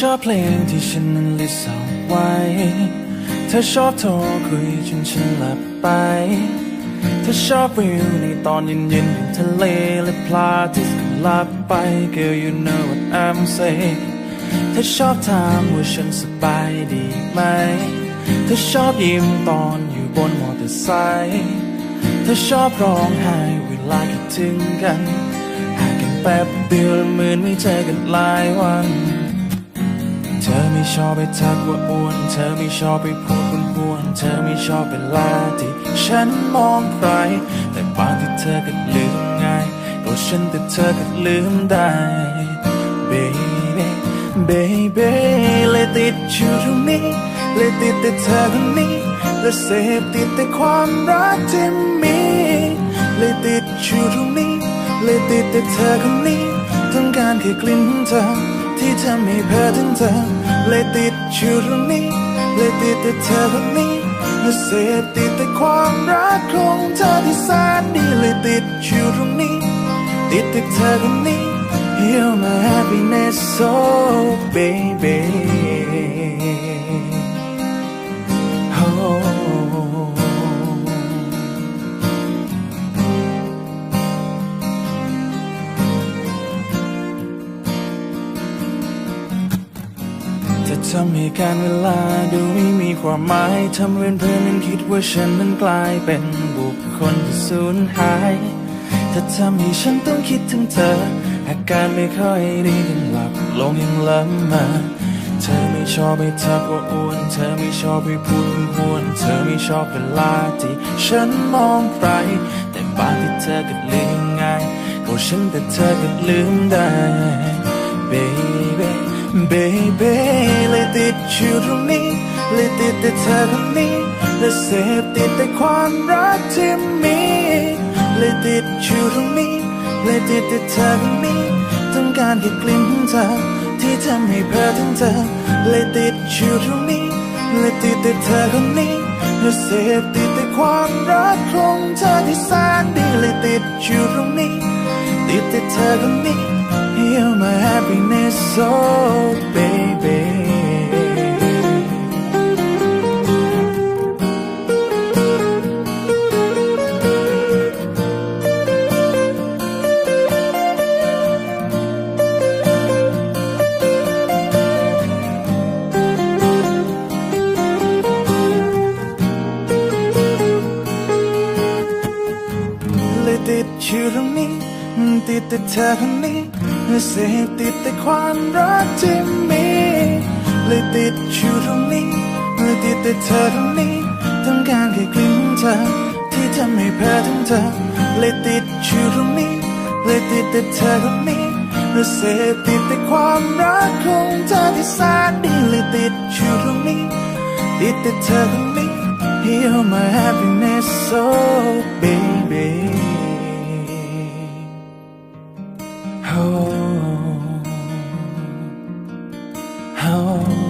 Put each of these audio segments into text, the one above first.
อชอบเพลงที่ฉันนั้นลิสเอาไว้ เธอชอบโทรคุยจนฉันหลับไป เธอชอบวิวในตอนเย็นๆอยู่ทะเลและพลาที่สลับไป Girl you know what I'm saying เธอชอบถามว่าฉันสบายดีไหม เธอชอบยิ้มตอนอยู่บนมอเตอร์ไซค์เธอชอบร้องไห้เวลาคิดถึงกันห่างกันแป๊บเดียวเหมือนไม่เจอกันหลายวัน เธอไม่ชอบไปทักว่าอ้วน เธอไม่ชอบไปพูดคุณควรเธอไม่ชอบเวลาที่ฉันมองใคร แต่บางที่เธอก็ลืมง่ายก็ฉันแต่เธอก็ลืมได้ baby baby เลยติดอยู่ตรงนี้เลยติดแต่เธอคนนี้และเสพติดแต่ความรักที่มีเลยติดอยู่ตรงนี้เลยติดแต่เธอคนนี้ต้องการแค่กลิ่นของเธอ ที่ทำให้เพ้อถึงเธอเลยติดอยู่ตรงนี้เลยติดแต่เธอคนนี้และเสพติดแต่ความรักของเธอที่แสนดีเลยติดอยู่ตรงนี้ ติดแต่เธอคนนี้ You're my happiness oh baby ทำให้การเวลาดูไม่มีความหมายทำเป็นเพื่อนนั้นคิดว่าฉันนั้นกลายเป็นบุคคลที่สูญหายเธอทำให้ฉันต้องคิดถึงเธอ อาการไม่ค่อยดีกันหลับลงยังล้ำมาเธอไม่ชอบไปทักว่าอ้วน เธอไม่ชอบไปพูดคุณควรเธอไม่ชอบเวลาที่ฉันมองใคร แต่บางที่เธอก็ลืมง่ายก็ฉันแต่เธอก็ลืมได้ baby baby เลยติดอยู่ตรงนี้เลยติดแต่เธอคนนี้และเสพติดแต่ความรักที่มีเลยติดอยู่ตรงนี้เลยติดแต่เธอคนนี้ต้องการแค่กลิ่นของเธอที่ทำให้เพ้อถึงเธอเลยติดอยู่ตรงนี้เลยติดแต่เธอคนนี้และเสพติดแต่ความรักของเธอที่แสนดีเลยติดอยู่ตรงนี้ติดแต่เธอคนนี้ You're my happiness so baby เลยติดอยู่ต เธอเสพติดแต่ความรักที่มีเลยติดอยู่ตรงนี้เลยติดแต่เธอคนนี้ ต้องการแค่กลิ่นของเธอ ที่ทำให้เพ้อถึงเธอเลยติดอยู่ตรงนี้เลยติดแต่เธอคนนี้และเสพติดแต่ความรักของเธอที่แสนดีเลยติดอยู่ตรงนี้ติดแต่เธอคนนี้ You're my happiness so baby oh oh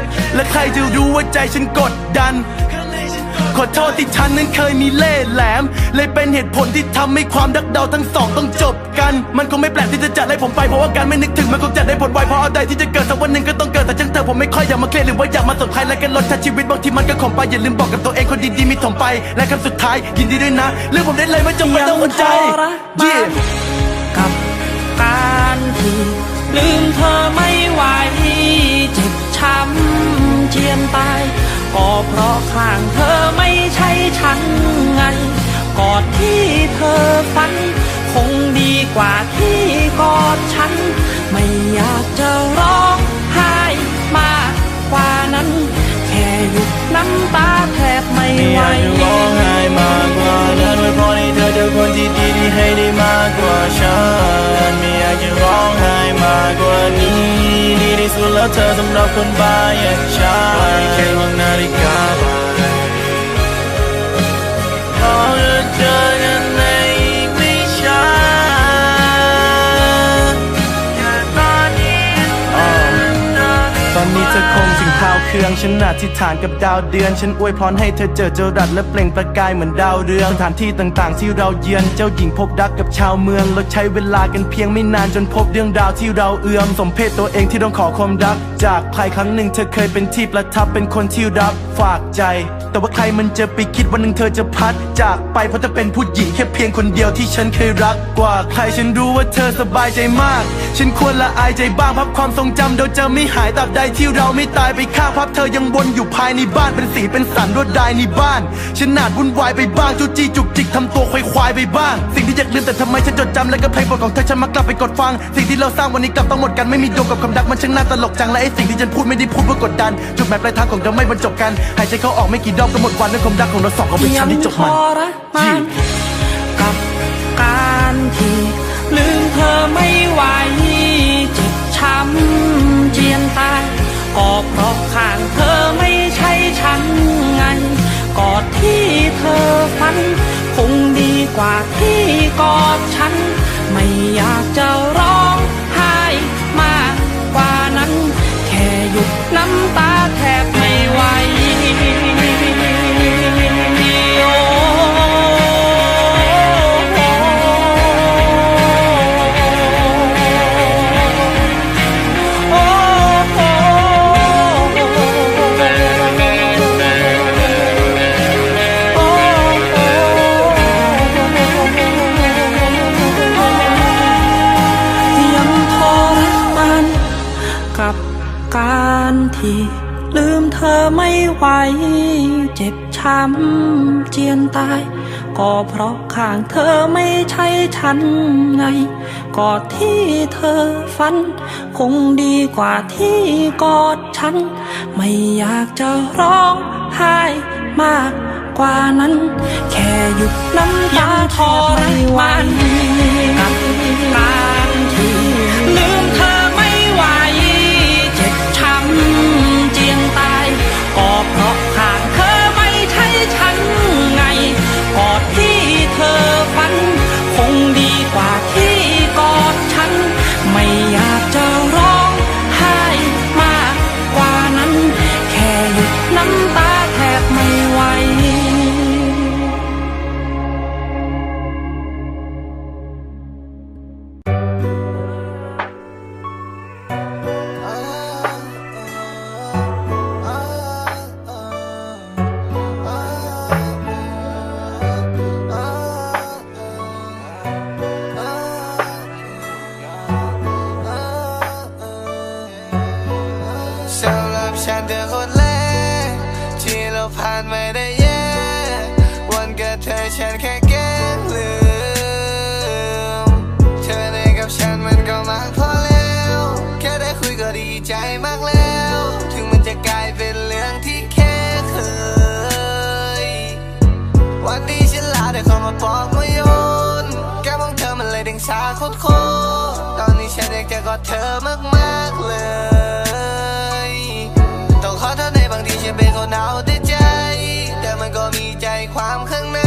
และใครจะรู้ว่าใจฉันกดดัน ขอโทษที่ฉันนั้นเคยมีเล่ห์แหลม เลยเป็นเหตุผลที่ทำให้ความรักเราทั้งสองต้องจบกัน มันคงไม่แปลกที่จะจัดให้ผมไปเพราะว่าการไม่นึกถึงมันคงจัดได้ผลไวเพราะอะไรที่จะเกิดสักวันหนึ่งก็ต้องเกิดแต่ช่างเถอผมไม่ค่อยอยากมาเคลียร์หรือว่าอยากมาสนใครและกันลดทัชีวิตบางทีมันก็ขมไปอย่าลืมบอกกับตัวเองคนดีๆมีถมไป และคำสุดท้ายยินดีด้วยนะเรื่องผมได้เลยไม่จำเป็นต้องอดใจยังกับการที่ลืมเธอ ยนตายก็เพราะข้างเธอไม่ใช่ฉันไงกอดที่เธอฝัน คงดีกว่าที่กอดฉัน ไม่อยากจะร้องไห้มากกว่านั้น แค่หยุดน้ำตาแทบไม่ไม่ไหอยากจะร้องไห้มากกว่านั้นไว้พอให้เธอเจอคนที่ดีที่ให้ได้มากกว่าฉันไม่อยากจะร้องไห้มากกว่านี้ สุดแล้วเธอสำหรับคนบ้าอย่างฉันไม่แค่มองนาฬิกา เธอคงถึงพาวเครื่องฉันอธิษฐานกับดาวเดือน ฉันอวยพรให้เธอเจอเจรัสและเปล่งประกายเหมือนดาวเรืองสถานที่ต่างๆ ที่เราเยือนเจ้าหญิงพบรักกับชาวเมืองเราใช้เวลากันเพียงไม่นานจนพบเรื่องราวที่เราเอื้อมสมเพศตัวเองที่ต้องขอความรัก จากใครครั้งหนึ่งเธอเคยเป็นที่ประทับเป็นคนที่รับฝากใจ แต่ว่าใครมันจะไปคิดวันหนึ่งเธอจะพัด จากไปเพราะเธอเป็นผู้หญิงแค่เพียงคนเดียวที่ฉันเคยรักกว่าใครฉันรู้ว่าเธอสบายใจมาก ฉันควรละอายใจบ้างพับความทรงจำโดยจะไม่หายตราบใดที่เราไม่ตายไปข้าพับเธอยังวนอยู่ภายในบ้านเป็นสีเป็นสันรวดลายในบ้าน ฉันหนาดวุ่นวายไปบ้างจูจี้จุกจิกทำตัวควายควายไปบ้าง สิ่งที่อยากลืมแต่ทำไมฉันจดจำและก็เพลงโปรของเธอฉันมักลับไปกดฟัง สิ่งที่เราสร้างวันนี้กลับต้องหมดกันไม่มีดวงกับคำรักมันช่างน่าตลกจังและไอ้สิ่งที่ฉันพูดไม่ได้พูดเพื่อกดดันจุดหมายปลายทางของเราไม่บรรจบกันหายใจเข้าออกไม่กี่รอบก็หมดวันและความรักของเราสองก็เป็นยัชั้นที่จบทมันรมานกับการที่ลืมเธอไม่ไหวเจ็บช้ำเจียนตายก็เพราะข้างเธอไม่ใช่ฉันไงกอดที่เธอฝัน คงดีกว่าที่กอดฉัน ไม่อยากจะ ช้ำเจียนตาย ก็เพราะข้างเธอไม่ใช่ฉันไงกอดที่เธอฝัน คงดีกว่าที่กอดฉัน ไม่อยากจะร้องไห้มากกว่านั้น แค่หยุดน้ำตาทรมานกับกา เธอฝัน สาโคตรตอนนี้ฉันอยากจะกอดเธอมากๆเลย ต้องขอโทษในบางทีฉันเป็นคนเอาแต่ใจ แต่มันก็มีใจความข้างใน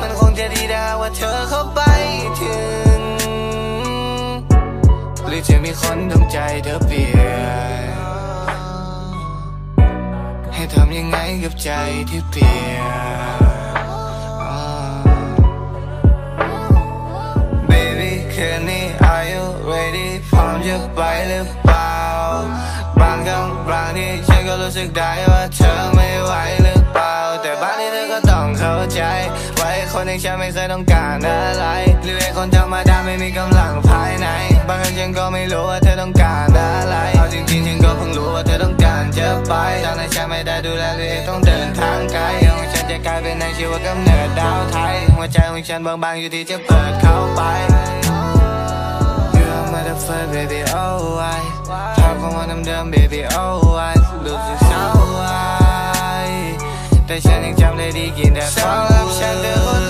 มันคงจะดีได้ว่าเธอเข้าไปถึง หรือจะมีคนทำใจเธอเปลี่ยน ให้ทำยังไงกับใจที่เปลี่ยน พร้อมจะไปหรือเปล่า บางครั้งบางทีฉันก็รู้สึกได้ว่าเธอไม่ไหวหรือเปล่า แต่บางทีเธอก็ต้องเข้าใจว่าไอ้คนอย่างฉันไม่เคยต้องการอะไร หรือไอ้คนธรรมดาไม่มีกำลังภายใน บางครั้งฉันก็ไม่รู้ว่าเธอต้องการอะไร เอาจริงๆฉันก็เพิ่งรู้ว่าเธอต้องการจะไปตอนนั้นฉันไม่ได้ดูแลหรือเองต้องเดินทางไกลของฉันจะกลายเป็นในชีวกำเนิดดาวไทย หัวใจของฉันบางๆอยู่ที่จะเปิดเข้าไป You're my first baby oh I ภาพของวันเดิมๆ baby oh I รู้สึกเศร้าไว้แต่ฉันยังจำได้ดีกินแต่สำหรับฉันเธอ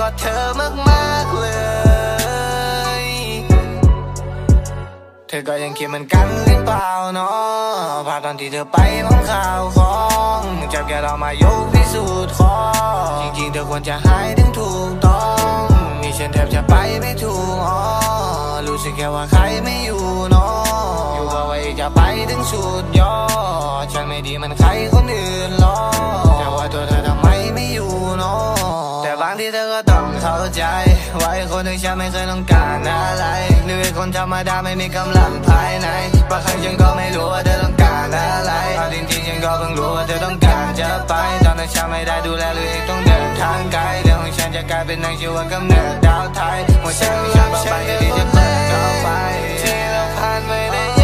ฉันอยากอดเธอมากๆเลย เธอก็ยังคิดเหมือนกันหรือเปล่าเนาะภาพตอนที่เธอไปมองข่าวของจับแกเรามายกพิสูจน์ของจริงๆเธอควรจะหายถึงถูกต้องนี่ฉันแทบจะไปไม่ถูกอ๋อรู้สึกแค่ว่าใครไม่อยู่เนาะอยู่ว่าไว้จะไปถึงสุดยอดฉันไม่ดีมันใครคนอื่นหรอก คนที่ฉันไม่เคยต้องการอะไรหรือไอ้คนธรรมดาไม่มีกำลังภายในบางครั้งฉันก็ไม่รู้ว่าเธอต้องการอะไรเอาจริงๆฉันก็เพิ่งรู้ว่าเธอต้องการจะไป ตอนนั้นฉันไม่ได้ดูแลหรือเองต้องเดินทางไกลเรื่องของฉันจะกลายเป็นนางชีวกำเนิดดาวไทยหัวใจของฉันบางไปที่จะเปิดเข้าไปที่เราผ่านไม่ได้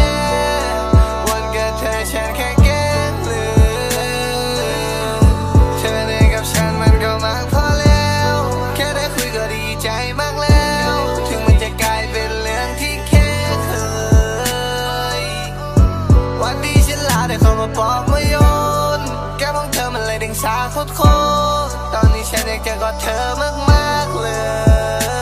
โคตรโคตรตอนนี้ฉันอยากจะกอดเธอมากๆเลย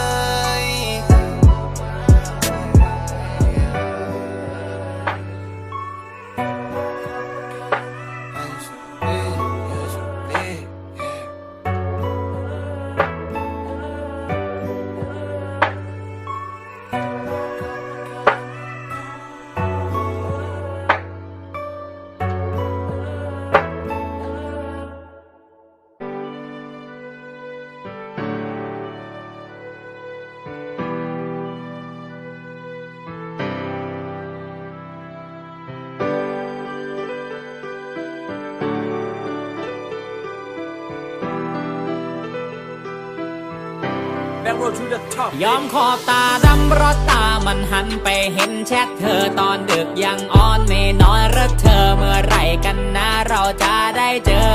ยอมขอบตาดำราะตามันหันไปเห็นแชทเธอตอนดึกยังอ่อนไม่นอนรักเธอเมื่อไรกันนะเราจะได้เจอ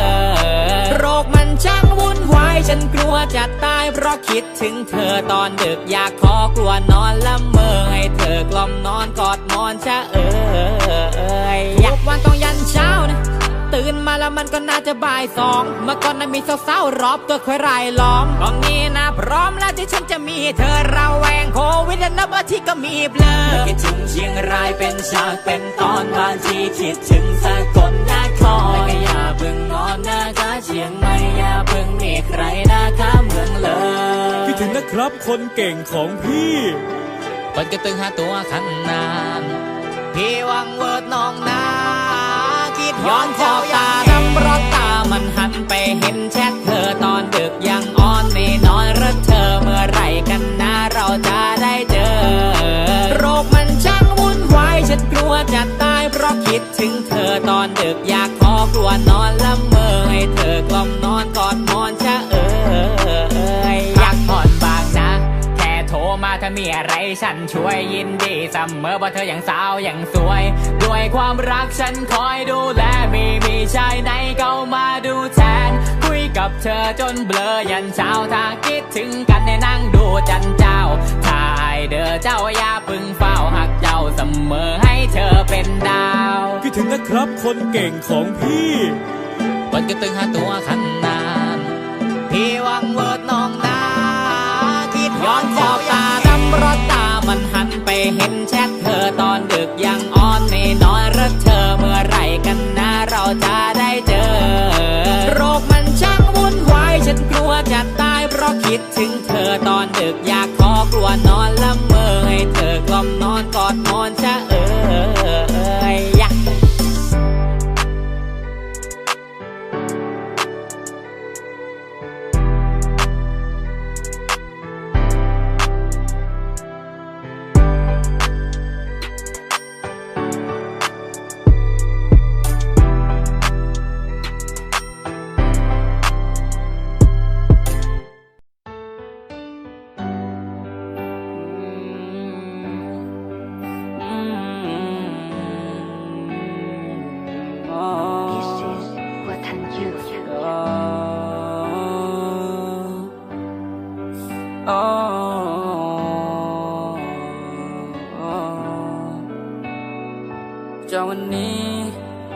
โรคมันช่างวุ่นวายฉันกลัวจะตายเพราะคิดถึงเธอตอนดึกอยากขอกลัวนอนละเมอให้เธอกล่อมนอนกอดมอนชะเอยอยากวันต้องยันเช้านะ ตื่นมาแล้วมันก็น่าจะบ่ายสอง เมื่อก่อนนั้นมีสาวๆรอบตัวคอยรายล้อมตอนนี้นะพร้อมแล้วที่ฉันจะมีเธอเราแวงโควิดและนับอาทิตย์ก็มีเบลอคิดถึงเชียงรายเป็นฉากเป็นตอนบางทีคิดถึงสกลนครแล้วก็อย่าเพิ่งงอนนะคะเชียงใหม่อย่าเพิ่งมีใครนะคะเมืองเลยคิดถึงนะครับคนเก่งของพี่เปิดกระตึงหาตัวขันนานพี่วังเวิร์ดน้องนาคิด ย้อนขอบตาดำเพราะตามันหันไปเห็นแชทเธอตอนดึกยังอ่อนไม่นอนรักเธอเมื่อไรกันนะเราจะได้เจอ โรคมันช่างวุ่นวายฉันกลัวจะตายเพราะคิดถึงเธอตอนดึกอยากขอกลัวนอนละเมอให้เธอกล่อมนอนกอดหมอนชะเอยอยากผ่อนบางนะแค่โทรมาทันมีอะไร ฉันช่วยยินดีเสมอเพราะเธออย่างสาวอย่างสวย ด้วยความรักฉันคอยดูแลมีมีชายไหนเข้ามาดูแทน คุยกับเธอจนเบลอยันเช้าถ้าคิดถึงกันในนั่งดูจันเจ้าถ้าไอายเด้อเจ้าอย่าพึ่งเฝ้าหักเจ้าเสมอให้เธอเป็นดาวคิดถึงนะครับคนเก่งของพี่เปิดกระตึงหาตัวขันนานพี่หวังเวิร์ดน้องนาคิดย้อนขอบตา เห็นแชทเธอตอนดึกยังอ่อนไม่นอนรักเธอเมื่อไรกันนะเราจะได้เจอ โรคมันช่างวุ่นวายฉันกลัวจะตายเพราะคิดถึงเธอตอนดึกอยากขอกลัวนอน จากวันนี้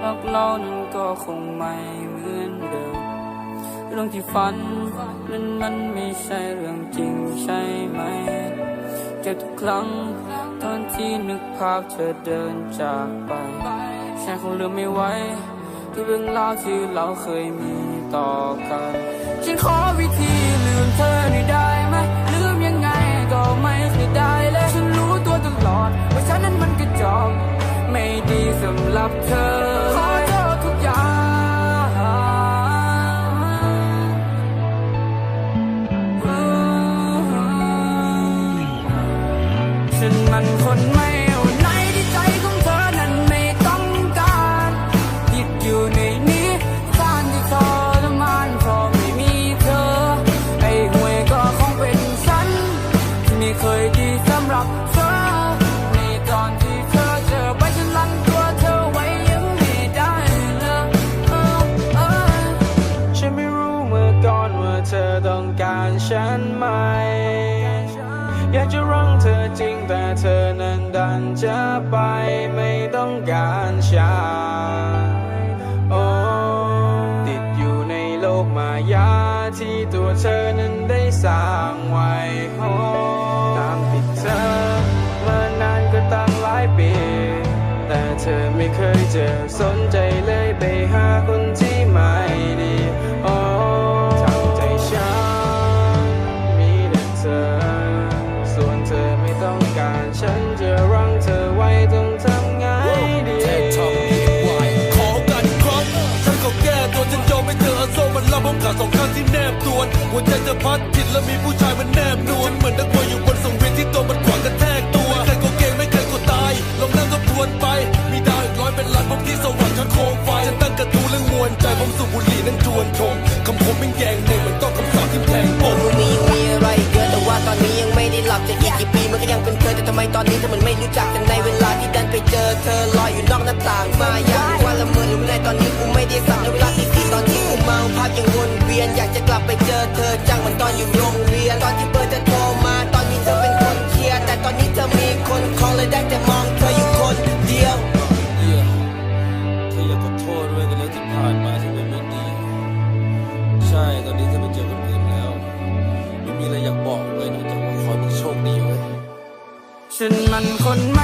รักเรานั้นก็คงไม่เหมือนเดิม เรื่องที่ฝันนั้นมันไม่ใช่เรื่องจริงใช่ไหมเจ็บทุกครั้งตอนที่นึกภาพเธอเดินจากไปฉันคงลืมไม่ไหวทุกเรื่องราวที่เราเคยมีต่อกัน ฉันขอวิธีลืมเธอหน่อยได้ไหมลืมยังไงก็ไม่เคยได้เลยฉันรู้ตัวตลอดว่าฉันนั้นมันกระจอก ลับเธอ ขอโทษทุกอย่าง ฉันมันคนไม่เอาไหนที่ใจของเธอนั้นไม่ต้องการติดอยู่ในนี้ซ่านที่ทรมานเพราะไม่มีเธอ ไอ้หวยก็คงเป็นฉัน ที่ไม่เคยดี ไจะพัดผิดแล้วมีผู้ชายมันแนบนวลเหมือนนักมวยอยู่บนสังเวียนที่ตัวมันขวางกระแทกตัวไม่เคยก็เก่งไม่เคยก็ตาย ลองนั่งทบทวนไป มีดาวอีกร้อยเป็นล้านผมที่สวรรค์ฉันโคมไฟฉันตั้งกระตูเรื่องมวลใจผมสูบบุหรี่นั่งจวนชมคำผมเป็นแยงเน่งเหมือนต้องคำสาปที่แทงปมมีมีอะไรเกินแต่ว่าตอนนี้ยังไม่ได้หลับจะอีกกี่ปีมันก็ยังเป็นเธอแต่ทำไมตอนนี้เธอมันไม่รู้จักกันในเวลาที่ดันไปเจอเธอลอยอยู่นอกหน้าต่างมาอยางว่าละเมอหรือในตอนนี้กูไม่ได้สั่งในเวลา เมาภาพยังวนเวียนอยากจะกลับไปเจอเธอจังเหมือนตอนอยู่โรงเรียน ตอนที่เบอร์เธอโทรมาตอนนี้เธอเป็นคนเคลียร์แต่ตอนนี้เธอมีคนคอลเลยได้แต่มองเธออยู่คนเดียวเหี้ยเธออยากขอโทษด้วยกับเรื่องที่ผ่านมาที่มันไม่ดี ใช่ตอนนี้เธอไปเจอคนอื่นแล้วไม่มีอะไรอยากบอกเลยนอกจากว่าขอให้มึงโชคดีเว้ยฉันมันคนไม่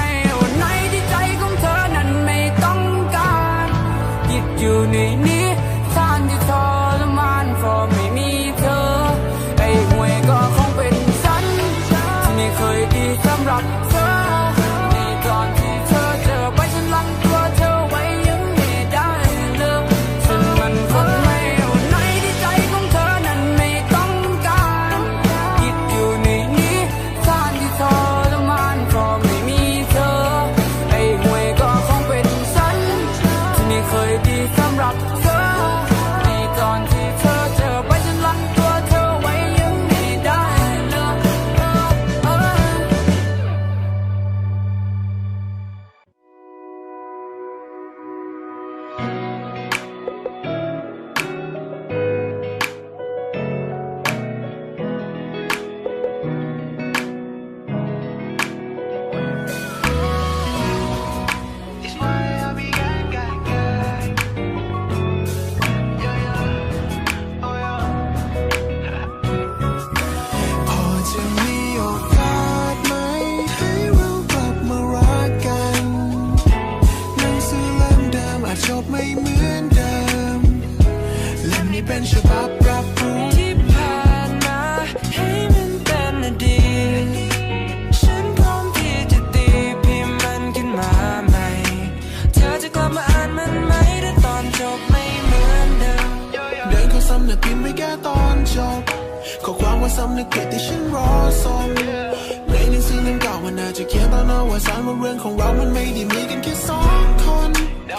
จะเขียนตอนเอาไว้สารว่าเรื่องของเรา มันไม่ได้มีกันแค่สองคน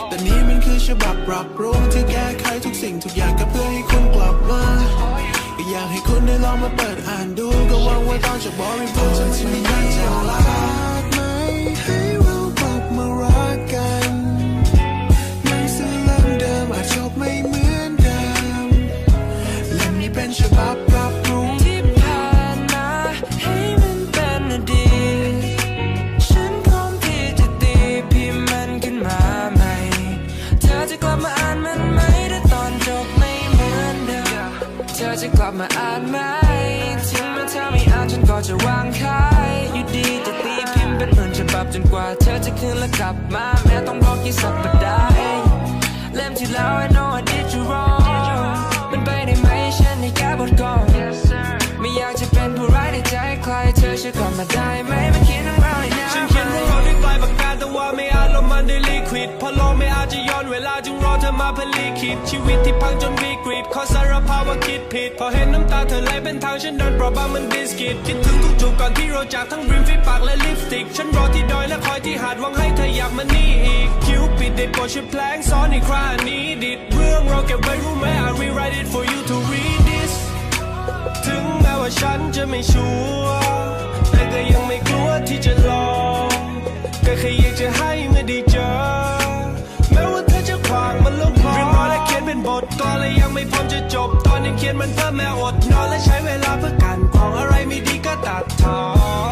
แต่นี่มันคือฉบับปรับปรุงที่แก้ไขทุกสิ่งทุกอย่างก็เพื่อให้คุณกลับมาก็อยากให้คุณได้ลองมาเปิดอ่านดู ก็หวังว่าตอนจะบอกไม่พูดจะไม่มีจะรักไหม กว่าเธอจะคืนและกลับมาแม้ต้องรอกี่สัป มาเพื่อลีคิดชีวิตที่พังจนวิกฤตขอสารภาพว่าคิดผิด พอเห็นน้ำตาเธอไหลเป็นทางฉันเดินเปราะบางเหมันบิสกิตคิดถึงทุกจูบก่อนที่เราจากทั้งริมฝีปากและลิปสติก ฉันรอที่ดอยและคอยที่หาดหวังให้เธออยากมานี่อีก คิวปิดเด็ดโปรดช่วยแพลงซ้อนอีกครานี้ดิดเรื่องเราเก็บไว้รู้ไหม I rewrite it for you to read this ถึงแม้ว่าฉันจะไม่ชัวร์แต่ก็ยังไม่กลัวที่จะลองก็แค่อยากจะให้เมื่อได้เจอ เป็นบทก่อนและยังไม่พร้อมจะจบ ตอนยังเขียนมันเพิ่มแม่อดนอนและใช้เวลาเพื่อการของอะไรไม่ดีก็ตัดทอน